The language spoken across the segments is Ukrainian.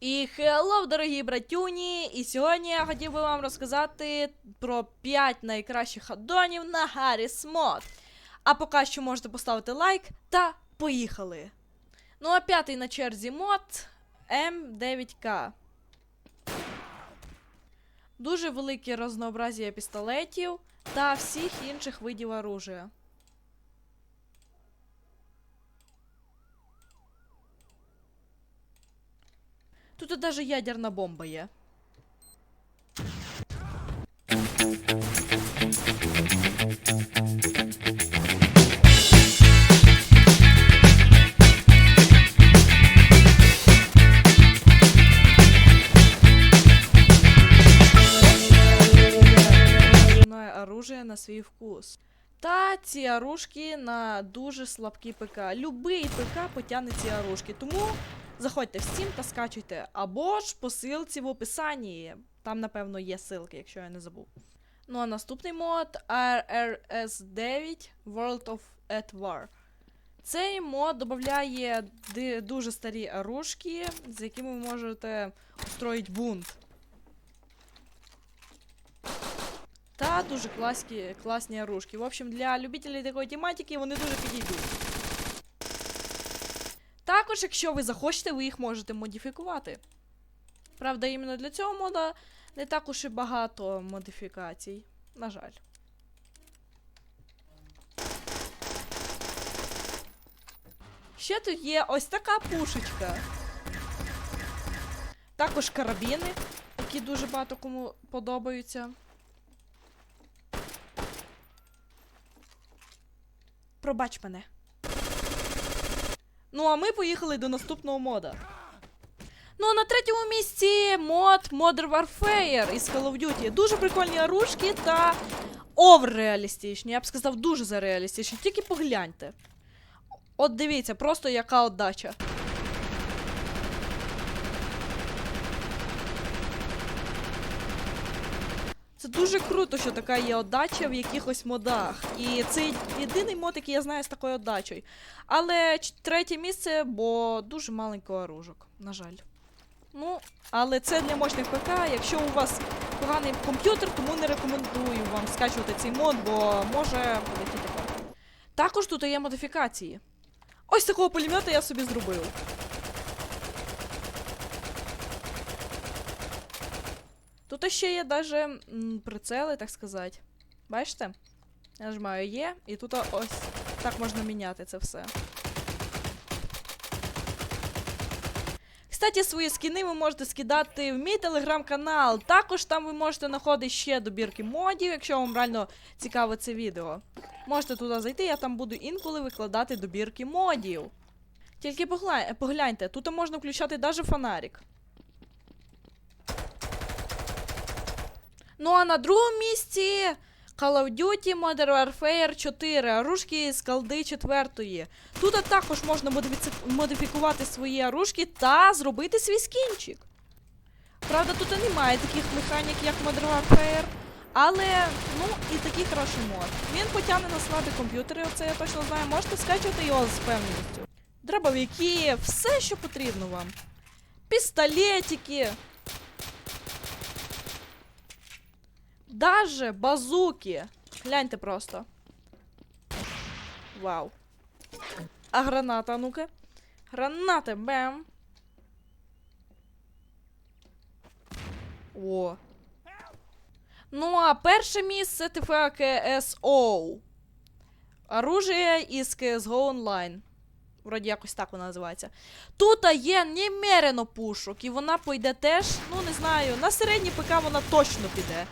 І хеллоу, дорогі братюні! І сьогодні я хотів би вам розказати про 5 найкращих аддонів на Гарріс Мод. А поки що можете поставити лайк та поїхали. Ну а п'ятий на черзі мод М9К. Дуже велике разнообразія пістолетів та всіх інших видів оружия. Тут даже ядерна бомба є. Оружие на свій вкус. Та ці оружки на дуже слабкі ПК. Любий ПК потягне ці оружки. Тому заходьте в Steam та скачуйте. Або ж по ссылці в описанні. Там, напевно, є ссылки, якщо я не забув. Ну а наступний мод RRS9 World of at War. Цей мод додає дуже старі оружки, з якими ви можете устроїти бунт. Та дуже класні, класні оружки. В общем, для любителей такої тематики вони дуже підійдуть. Також, якщо ви захочете, ви їх можете модифікувати. Правда, іменно для цього мода не так уж і багато модифікацій. На жаль. Ще тут є ось така пушечка. Також карабіни, які дуже багато кому подобаються. Пробач мене. Ну, а ми поїхали до наступного мода. Ну, а на третьому місці мод Modern Warfare із Call of Duty. Дуже прикольні оружки та оверреалістичні. Я б сказав, дуже зареалістичні. Тільки погляньте. От дивіться, просто яка отдача. Дуже круто, що така є отдача в якихось модах. І це єдиний мод, який я знаю з такою отдачею. Але третє місце, бо дуже маленько оружок, на жаль. Ну, але це для мощних ПК. Якщо у вас поганий комп'ютер, тому не рекомендую вам скачувати цей мод, бо може полетіти. Також тут є модифікації. Ось такого пулемета я собі зробив. Тут ще є даже прицели, так сказати. Бачите? Я нажимаю Є, і тут ось так можна міняти це все. Кстати, свої скіни ви можете скидати в мій телеграм-канал. Також там ви можете знаходити ще добірки модів, якщо вам реально цікаве це відео. Можете туди зайти, я там буду інколи викладати добірки модів. Тільки погля- погляньте, тут можна включати даже фонарик. Ну а на другому місці Call of Duty Modern Warfare 4, оружки з колди 4. Тут також можна модифікувати свої оружки та зробити свій скінчик. Правда, тут і немає таких механік, як Modern Warfare. Але, ну, і такий хороший мод. Він потягне на слабі комп'ютери, це я точно знаю. Можете скачувати його з певністю. Дробовики, все, що потрібно вам. Пістолетики. Даже базуки. Гляньте просто. Вау. А граната, ну-ка. Гранати, бем. О. Ну, а перше місце ТФА КСО. Оружие із CSGO Online. Вроді якось так вона називається. Тут є немерено пушок, і вона пойде теж, ну не знаю, на середній ПК вона точно піде.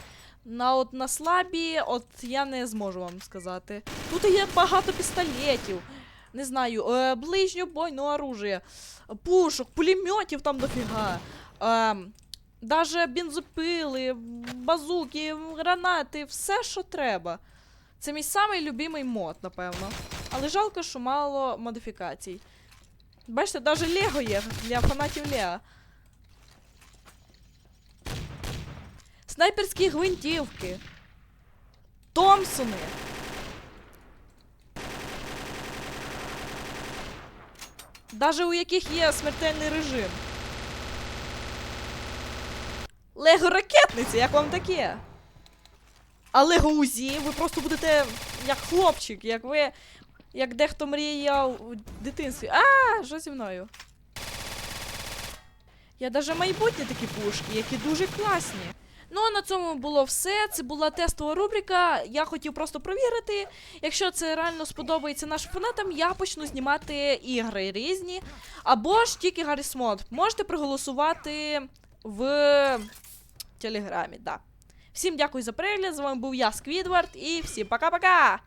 На от на слабі, от я не зможу вам сказати. Тут є багато пістолетів. Не знаю, е, ближньобойне оружие, пушок, пулеметів там дофіга. Е, даже бензопили, базуки, гранати, все, що треба. Це мій самий любимий мод, напевно. Але жалко, що мало модифікацій. Бачите, навіть Лего є для фанатів Лего. Снайперські гвинтівки. Томпсони. Даже у яких є смертельний режим. Лего ракетниці, як вам таке? А Лего УЗІ, ви просто будете як хлопчик, як ви. Як дехто мріяв у дитинстві. А, що зі мною? Я даже майбутні такі пушки, які дуже класні. Ну а на цьому було все. Це була тестова рубрика. Я хотів просто провірити. Якщо це реально сподобається нашим фанатам, я почну знімати ігри різні. Або ж тільки Гарріс Мод. Можете проголосувати в Телеграмі. Да. Всім дякую за перегляд. З вами був я, Сквідвард, і всім пока-пока!